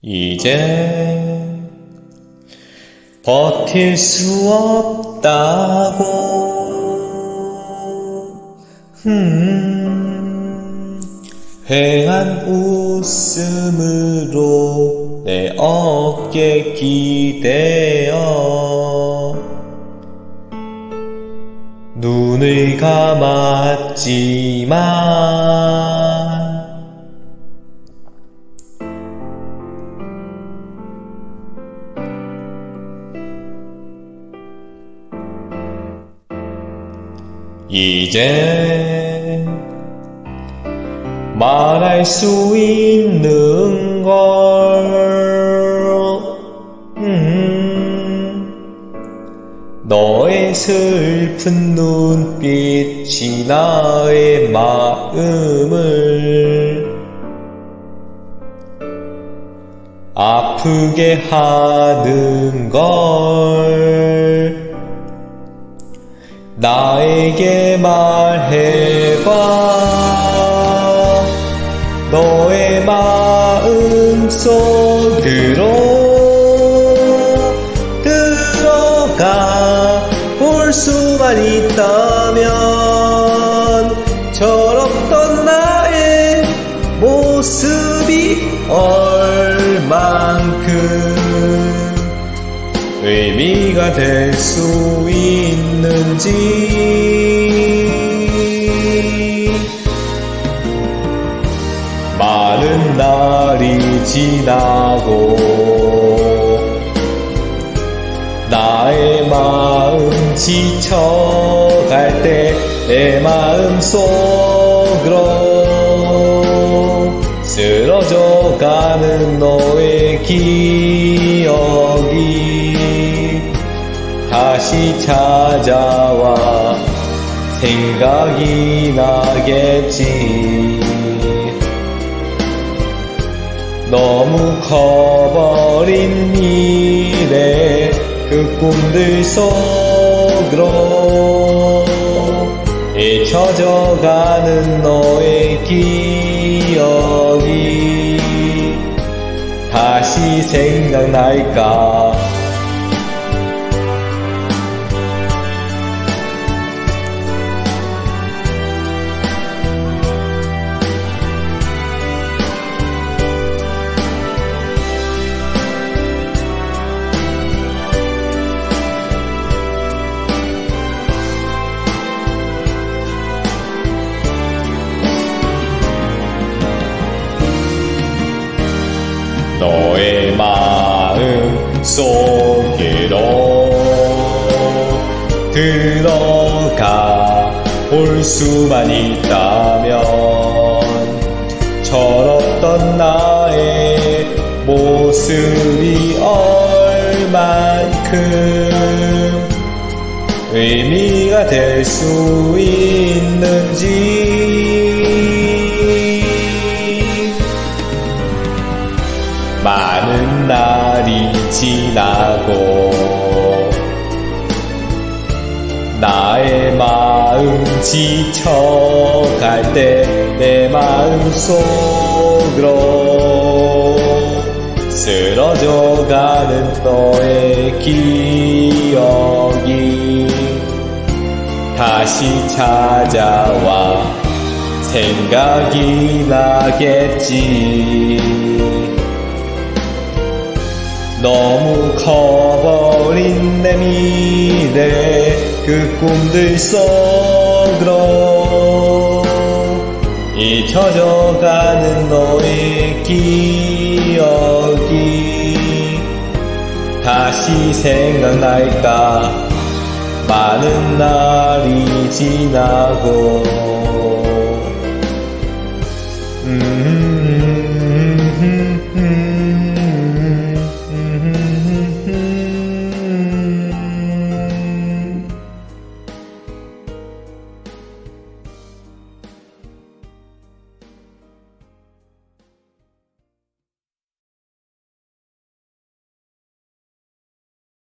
이제 버틸 수 없다고. 음, 회한 웃음으로 내 어깨 기대어. 눈을 감았지만 이제 말할 수 있는 걸 음, 너의 슬픈 눈빛이 나의 마음을 아프게 하는 걸 너의 마음 속으로 들어가 볼 수만 있다면 철없던 나의 모습이 얼만큼 의미가 될 수 있는지 지나고 나의 마음 지쳐갈 때 내 마음 속으로 쓰러져 가는 너의 기억이 다시 찾아와 생각이 나겠지 너무 커버린 미래 그 꿈들 속으로 잊혀져 가는 너의 기억이 다시 생각날까 너의 마음 속으로 들어가 볼 수만 있다면 철없던 나의 모습이 얼만큼 의미가 될 수 있는지 많은 날이 지나고 나의 마음 지쳐갈 때 내 마음 속으로 쓰러져 가는 너의 기억이 다시 찾아와 생각이 나겠지 너무 커버린 내 미래 그 꿈들 속으로 잊혀져 가는 너의 기억이 다시 생각날까? 많은 날이 지나고